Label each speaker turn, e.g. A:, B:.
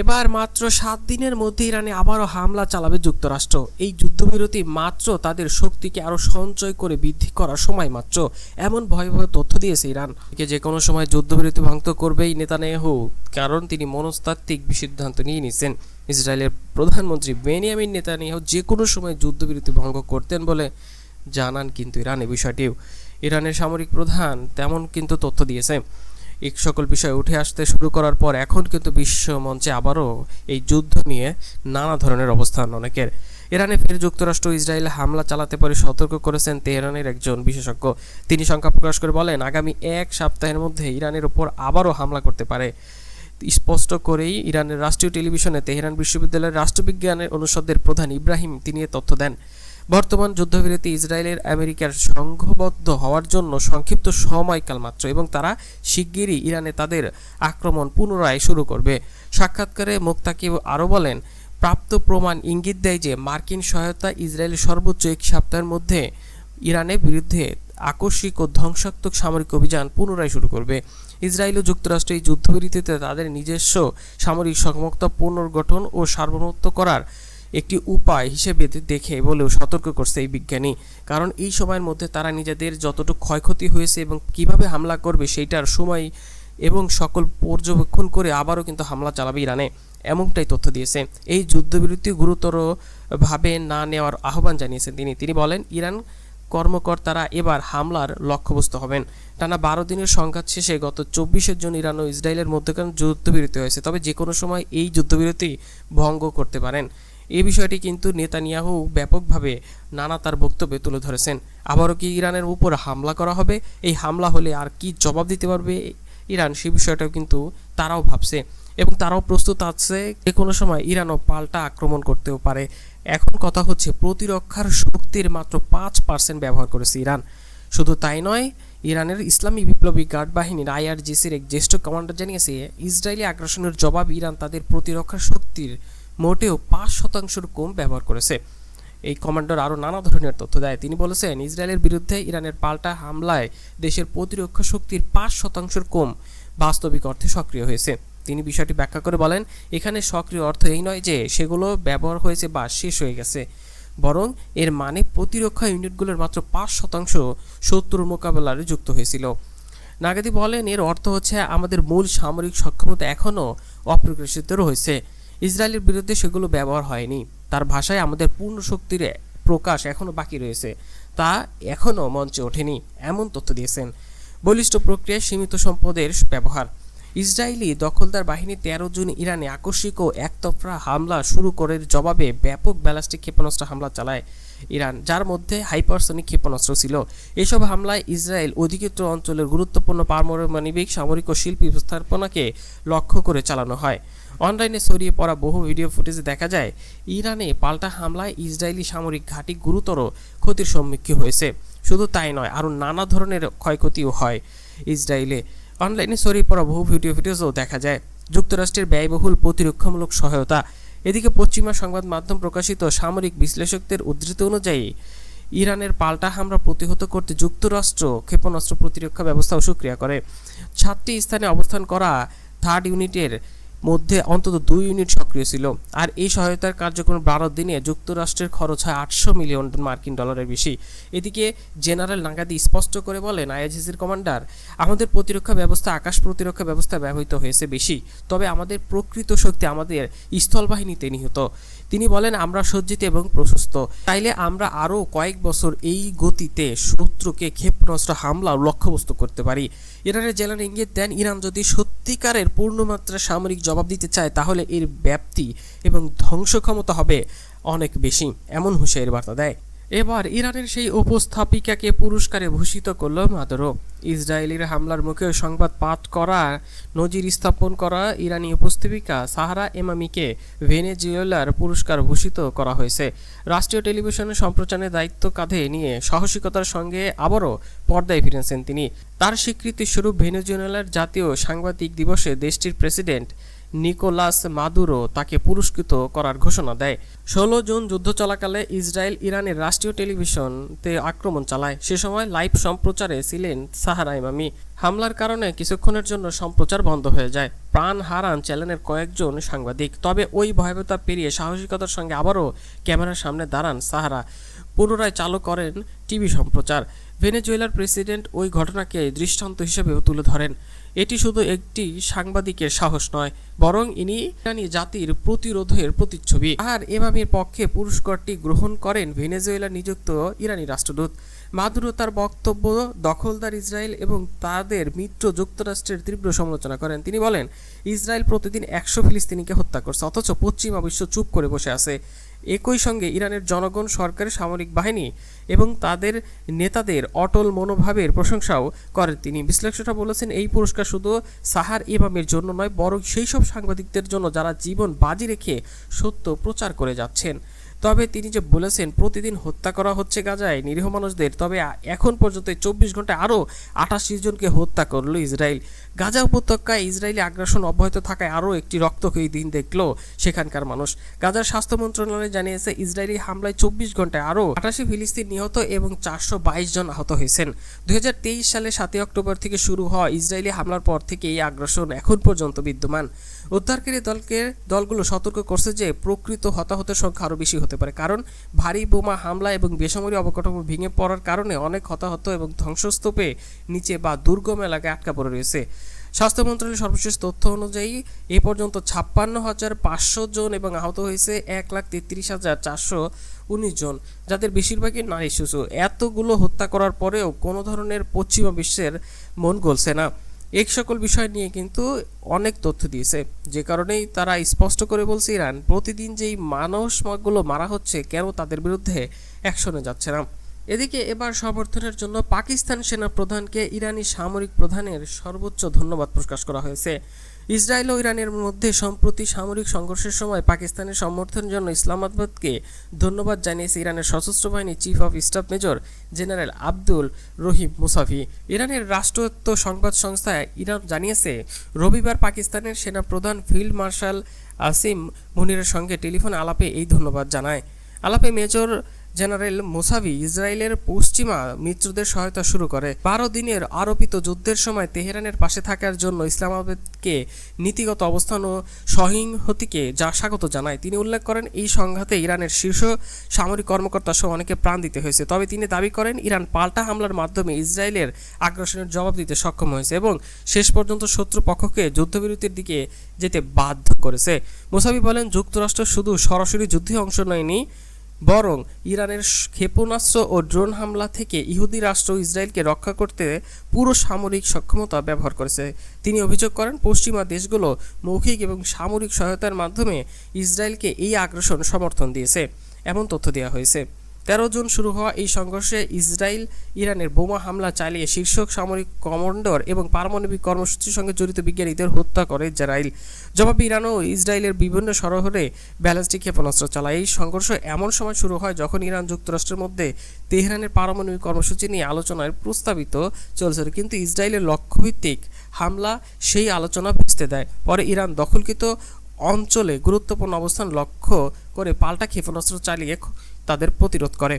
A: এবার মাত্র সাত দিনের মধ্যে ইরানে আবারও হামলা চালাবে যুক্তরাষ্ট্র এই যুদ্ধবিরতি মাত্র তাদের শক্তিকে আরও সঞ্চয় করে বৃদ্ধি করার সময় মাত্র এমন ভয় ভয় তথ্য দিয়েছে ইরান যে কোনো সময় যুদ্ধবিরতি ভঙ্গ করবেই নেতা নেতানেহু কারণ তিনি মনস্তাত্ত্বিক সিদ্ধান্ত নিয়ে নিয়েছেন ইসরায়েলের প্রধানমন্ত্রী বেনিয়ামিন নেতানিয়াহু যে কোনো সময় যুদ্ধবিরতি ভঙ্গ করতেন বলে জানান কিন্তু ইরান এ বিষয়টিও ইরানের সামরিক প্রধান তেমন কিন্তু তথ্য দিয়েছে এই সকল বিষয় উঠে আসতে শুরু করার পর এখন কিন্তু বিশ্ব মঞ্চে আবারও এই যুদ্ধ নিয়ে নানা ধরনের অবস্থান অনেকের ইরানে ফের যুক্তরাষ্ট্র ইসরায়েল হামলা চালাতে পারে সতর্ক করেছেন তেহরানের একজন বিশেষজ্ঞ তিনি সংখ্যা প্রকাশ করে বলেন আগামী এক সপ্তাহের মধ্যে ইরানের ওপর আবারও হামলা করতে পারে স্পষ্ট করেই ইরানের রাষ্ট্রীয় টেলিভিশনে তেহরান বিশ্ববিদ্যালয়ের রাষ্ট্রবিজ্ঞানের অনুষদের প্রধান ইব্রাহিম তিনি তথ্য দেন বর্তমান যুদ্ধবিরতি ইসরায়েলের আমেরিকার সংঘবদ্ধ হওয়ার জন্য সংক্ষিপ্ত সময়কাল মাত্র এবং তারা শিগগিরই ইরানে তাদের আক্রমণ পুনরায় শুরু করবে সাক্ষাৎকারে মুক্তাকিব আরও বলেন প্রাপ্ত প্রমাণ ইঙ্গিত দেয় যে মার্কিন সহায়তা ইসরায়েলের সর্বোচ্চ এক সপ্তাহের মধ্যে ইরানের বিরুদ্ধে আকস্মিক ও ধ্বংসাত্মক সামরিক অভিযান পুনরায় শুরু করবে ইসরায়েল ও যুক্তরাষ্ট্র এই যুদ্ধবিরতিতে তাদের নিজস্ব সামরিক সক্ষমতা পুনর্গঠন ও সার্বভৌমত্ব করার একটি উপায় হিসেবে দেখে বলেও সতর্ক করছে এই বিজ্ঞানী কারণ এই সময়ের মধ্যে তারা নিজেদের যতটুকু ক্ষয়ক্ষতি হয়েছে এবং কিভাবে হামলা করবে সেইটার সময় এবং সকল পর্যবেক্ষণ করে আবারও কিন্তু হামলা চালাবে ইরানে এমনটাই তথ্য দিয়েছে এই যুদ্ধবিরতি গুরুতরভাবে না নেওয়ার আহ্বান জানিয়েছেন তিনি তিনি বলেন ইরান কর্মকর্তারা এবার হামলার লক্ষ্যবস্তু হবেন টানা বারো দিনের সংঘাত শেষে গত চব্বিশের জন ইরান ও ইসরায়েলের মধ্যকার যুদ্ধবিরতি হয়েছে তবে যে কোনো সময় এই যুদ্ধবিরতি ভঙ্গ করতে পারেন এ বিষয়টি কিন্তু নেতানিয়াহু ব্যাপকভাবে নানা তার বক্তব্যে তুলে ধরেছেন আবারও কি ইরানের উপর হামলা করা হবে এই হামলা হলে আর কি জবাব দিতে পারবে ইরান সে বিষয়টাও কিন্তু তারাও ভাবছে এবং তারাও প্রস্তুত আছে যে কোনো সময় ইরানও পাল্টা আক্রমণ করতেও পারে এখন কথা হচ্ছে প্রতিরক্ষার শক্তির মাত্র পাঁচ পার্সেন্ট ব্যবহার করেছে ইরান শুধু তাই নয় ইরানের ইসলামী বিপ্লবী গার্ড বাহিনীর আইআরজিসির এক জ্যেষ্ঠ কমান্ডার জানিয়েছে ইসরায়েলি আগ্রাসনের জবাব ইরান তাদের প্রতিরক্ষা শক্তির মোটেও পাঁচ শতাংশের কম ব্যবহার করেছে এই কমান্ডার আরও নানা ধরনের তথ্য দেয় তিনি বলেছেন ইসরায়েলের বিরুদ্ধে ইরানের পাল্টা হামলায় দেশের প্রতিরক্ষা শক্তির পাঁচ শতাংশের কম বাস্তবিক অর্থে সক্রিয় হয়েছে তিনি বিষয়টি ব্যাখ্যা করে বলেন এখানে সক্রিয় অর্থ এই নয় যে সেগুলো ব্যবহার হয়েছে বা শেষ হয়ে গেছে বরং এর মানে প্রতিরক্ষা ইউনিটগুলোর মাত্র পাঁচ শতাংশ শত্রুর মোকাবেলার যুক্ত হয়েছিল নাগাদি বলেন এর অর্থ হচ্ছে আমাদের মূল সামরিক সক্ষমতা এখনও অপ্রকাশিত রয়েছে ইসরায়েলের বিরুদ্ধে সেগুলো ব্যবহার হয়নি তার ভাষায় আমাদের পূর্ণ শক্তির প্রকাশ এখনও বাকি রয়েছে তা এখনও মঞ্চে ওঠেনি এমন তথ্য দিয়েছেন বলিষ্ঠ প্রক্রিয়ায় সীমিত সম্পদের ব্যবহার ইসরায়েলি দখলদার বাহিনী তেরো জুন ইরানে আকস্মিক ও একতফরা হামলা শুরু করার জবাবে ব্যাপক ব্যালাস্টিক ক্ষেপণাস্ত্র হামলা চালায় ইরান যার মধ্যে হাইপারসনিক ক্ষেপণাস্ত্র ছিল এসব হামলায় ইসরায়েল অধিকৃত অঞ্চলের গুরুত্বপূর্ণ পারমাণবিক সামরিক ও শিল্পী স্থাপনাকে লক্ষ্য করে চালানো হয় অনলাইনে ছড়িয়ে পড়া বহু ভিডিও ফুটেজে দেখা যায় ইরানে পাল্টা হামলায় ইসরায়েলি সামরিক ঘাঁটি গুরুতর ক্ষতির সম্মুখীন হয়েছে শুধু তাই নয় আরও নানা ধরনের ক্ষয়ক্ষতিও হয় ইসরায়েলে অনলাইনে ছড়িয়ে পড়া বহু ভিডিও ভিডিওসও দেখা যায় যুক্তরাষ্ট্রের ব্যয়বহুল প্রতিরক্ষামূলক সহায়তা এদিকে পশ্চিমা সংবাদ মাধ্যম প্রকাশিত সামরিক বিশ্লেষকদের উদ্ধৃত অনুযায়ী ইরানের পাল্টা হামলা প্রতিহত করতে যুক্তরাষ্ট্র ক্ষেপণাস্ত্র প্রতিরক্ষা ব্যবস্থাও সক্রিয় করে সাতটি স্থানে অবস্থান করা থার্ড ইউনিটের মধ্যে অন্তত দুই ইউনিট সক্রিয় ছিল আর এই সহায়তার কার্যক্রম বারো দিনে যুক্তরাষ্ট্রের খরচ হয় আটশো মিলিয়ন মার্কিন ডলারের বেশি এদিকে জেনারেল নাগাদি স্পষ্ট করে বলেন আইএসিসির কমান্ডার আমাদের প্রতিরক্ষা ব্যবস্থা আকাশ প্রতিরক্ষা ব্যবস্থা ব্যবহৃত হয়েছে বেশি তবে আমাদের প্রকৃত শক্তি আমাদের স্থলবাহিনীতে নিহত তিনি বলেন আমরা সজ্জিত এবং প্রশস্ত চাইলে আমরা আরও কয়েক বছর এই গতিতে শত্রুকে ক্ষেপণাস্ত্র হামলা লক্ষ্যবস্তু করতে পারি ইরানের জেলার ইঙ্গিত দেন ইরান যদি সত্যিকারের পূর্ণমাত্রা সামরিক জবাব দিতে চায় তাহলে এর ব্যাপ্তি এবং ধ্বংস ক্ষমতা হবে অনেক বেশি এমন হুঁশিয়ারি বার্তা দেয় এবার ইরানের সেই উপস্থাপিকাকে পুরস্কারে ভূষিত করল মাদুরো ইসরায়েলের হামলার মুখে সংবাদ পাঠ করা নজির স্থাপন করা ইরানি উপস্থাপিকা সাহারা এমামিকে ভেনেজুয়েলার পুরস্কার ভূষিত করা হয়েছে রাষ্ট্রীয় টেলিভিশনে সম্প্রচারের দায়িত্ব কাঁধে নিয়ে সাহসিকতার সঙ্গে আবারও পর্দায় ফিরেছেন তিনি তার স্বীকৃতিস্বরূপ ভেনেজুয়েলার জাতীয় সাংবাদিক দিবসে দেশটির প্রেসিডেন্ট নিকোলাস মাদুরো তাকে পুরস্কৃত করার ঘোষণা দেয় ষোলো জুন যুদ্ধ চলাকালে ইসরায়েল ইরানের রাষ্ট্রীয় টেলিভিশনতে আক্রমণ চালায় সে সময় লাইভ সম্প্রচারে ছিলেন সাহারা ইমামি হামলার কারণে কিছুক্ষণের জন্য সম্প্রচার বন্ধ হয়ে যায় প্রাণ হারান চ্যানেলের কয়েকজন সাংবাদিক তবে ওই ভয়াবহতা পেরিয়ে সাহসিকতার সঙ্গে আবারও ক্যামেরার সামনে দাঁড়ান সাহারা পুনরায় চালু করেন টিভি সম্প্রচার ভেনেজুয়েলার প্রেসিডেন্ট ওই ঘটনাকে দৃষ্টান্ত হিসেবেও তুলে ধরেন এটি শুধু একটি সাংবাদিকের সাহস নয় বরং ইনি ইরানি জাতির প্রতিরোধের প্রতিচ্ছবি আর এভাবে পক্ষে পুরস্কারটি গ্রহণ করেন ভেনেজুয়েলা নিযুক্ত ইরানি রাষ্ট্রদূত মাদুরো তার বক্তব্য দখলদার ইসরায়েল এবং তাদের মিত্র যুক্তরাষ্ট্রের তীব্র সমালোচনা করেন তিনি বলেন ইসরায়েল প্রতিদিন একশো ফিলিস্তিনিকে হত্যা করছে অথচ পশ্চিমা বিশ্ব চুপ করে বসে আছে একই সঙ্গে ইরানের জনগণ সরকারের সামরিক বাহিনী এবং তাদের নেতাদের অটল মনোভাবের প্রশংসাও করেন তিনি বিশ্লেষকরা বলেছেন এই পুরস্কার শুধু সাহার ইমামের জন্য নয় বরং সেই সব সাংবাদিকদের জন্য যারা জীবন বাজি রেখে সত্য প্রচার করে যাচ্ছেন তবে তিনি যে বলেছেন প্রতিদিন হত্যা করা হচ্ছে গাজায় নিরীহ মানুষদের তবে এখন পর্যন্ত চব্বিশ ঘন্টায় আরও আঠাশি জনকে হত্যা করল ইসরায়েল গাজা উপত্যকায় ইসরায়েলি আগ্রাসন অব্যাহত থাকায় আরও একটি রক্তক্ষয়ী দিন দেখল সেখানকার মানুষ গাজার স্বাস্থ্য মন্ত্রণালয় জানিয়েছে ইসরায়েলি হামলায় চব্বিশ ঘন্টায় আরও আঠাশি ফিলিস্তিন নিহত এবং চারশো জন আহত হয়েছেন দুই সালে সাতই অক্টোবর থেকে শুরু হওয়া ইসরায়েলি হামলার পর থেকে এই আগ্রাসন এখন পর্যন্ত বিদ্যমান উদ্ধারকারী দলকে দলগুলো সতর্ক করছে যে প্রকৃত হতাহতের সংখ্যা আরও বেশি হতে পারে কারণ ভারী বোমা হামলা এবং বেসামরিক অবকাঠামো ভেঙে পড়ার কারণে অনেক হতাহত এবং ধ্বংসস্তূপে নিচে বা দুর্গম এলাকায় আটকা পড়ে রয়েছে স্বাস্থ্য মন্ত্রণালয়ের সর্বশেষ তথ্য অনুযায়ী এ পর্যন্ত ছাপ্পান্ন হাজার পাঁচশো জন এবং আহত হয়েছে এক লাখ তেত্রিশ হাজার চারশো উনিশ জন যাদের বেশিরভাগই নারী শিশু এতগুলো হত্যা করার পরেও কোনো ধরনের পশ্চিমা বিশ্বের মন গলছে না এই সকল বিষয় নিয়ে কিন্তু অনেক তথ্য দিয়েছে যে কারণেই তারা স্পষ্ট করে বলছে ইরান প্রতিদিন যেই মানুষগুলো মারা হচ্ছে কেন তাদের বিরুদ্ধে অ্যাকশনে যাচ্ছে না এদিকে এবার সমর্থনের জন্য পাকিস্তান সেনা প্রধানকে ইরানি সামরিক প্রধানের সর্বোচ্চ ধন্যবাদ প্রকাশ করা হয়েছে ইসরায়েল ও ইরানের মধ্যে সম্প্রতি সামরিক সংঘর্ষের সময় পাকিস্তানের সমর্থনের জন্য ইসলামাবাদকে ধন্যবাদ জানিয়েছে ইরানের সশস্ত্র বাহিনী chief of staff major general Abdul Rahim Mousavi ইরানের রাষ্ট্রত্ব সংবাদ সংস্থা ইরান জানিয়েছে রবিবার পাকিস্তানের সেনা প্রধান ফিল্ড মার্শাল আসিম মুনিরের সঙ্গে টেলিফোন আলাপে এই ধন্যবাদ জানায় আলাপে মেজর জেনারেল মোসাভি ইসরায়েলের পশ্চিমা মিত্রদের সহায়তা শুরু করে বারো দিনের আরোপিত যুদ্ধের সময় তেহরানের পাশে থাকার জন্য ইসলামাবাদকে নীতিগত অবস্থান ও সহিংহতিকে যা স্বাগত জানায় তিনি উল্লেখ করেন এই সংঘাতে ইরানের শীর্ষ সামরিক কর্মকর্তা সহ অনেকে প্রাণ দিতে হয়েছে তবে তিনি দাবি করেন ইরান পাল্টা হামলার মাধ্যমে ইসরায়েলের আগ্রাসনের জবাব দিতে সক্ষম হয়েছে এবং শেষ পর্যন্ত শত্রুপক্ষকে যুদ্ধবিরতির দিকে যেতে বাধ্য করেছে মোসাবি বলেন যুক্তরাষ্ট্র শুধু সরাসরি যুদ্ধে অংশ নেয়নি বরং ইরানের ক্ষেপণাস্ত্র ও ড্রোন হামলা থেকে ইহুদি রাষ্ট্র ইসরায়েলকে রক্ষা করতে পুরো সামরিক সক্ষমতা ব্যবহার করেছে তিনি অভিযোগ করেন পশ্চিমা দেশগুলো মৌখিক এবং সামরিক সহায়তার মাধ্যমে ইসরায়েলকে এই আগ্রাসন সমর্থন দিয়েছে এমন তথ্য দেওয়া হয়েছে তেরো জুন শুরু হওয়া এই সংঘর্ষে ইসরায়েল ইরানের বোমা হামলা চালিয়ে শীর্ষক সামরিক কমান্ডার এবং পারমাণবিক কর্মসূচির সঙ্গে জড়িত বিজ্ঞানীদের হত্যা করে ইসরায়েল জবাবে ইরানও ইসরায়েলের বিভিন্ন শহরে ব্যালিস্টিক ক্ষেপণাস্ত্র চালায় এই সংঘর্ষ এমন সময় শুরু হয় যখন ইরান যুক্তরাষ্ট্রের মধ্যে তেহরানের পারমাণবিক কর্মসূচি নিয়ে আলোচনায় প্রস্তাবিত চলছিল কিন্তু ইসরায়েলের লক্ষ্যভিত্তিক হামলা সেই আলোচনা ভিজতে দেয় পরে ইরান দখলকৃত অঞ্চলে গুরুত্বপূর্ণ অবস্থান লক্ষ্য করে পাল্টা ক্ষেপণাস্ত্র চালিয়ে তাদের প্রতিরোধ করে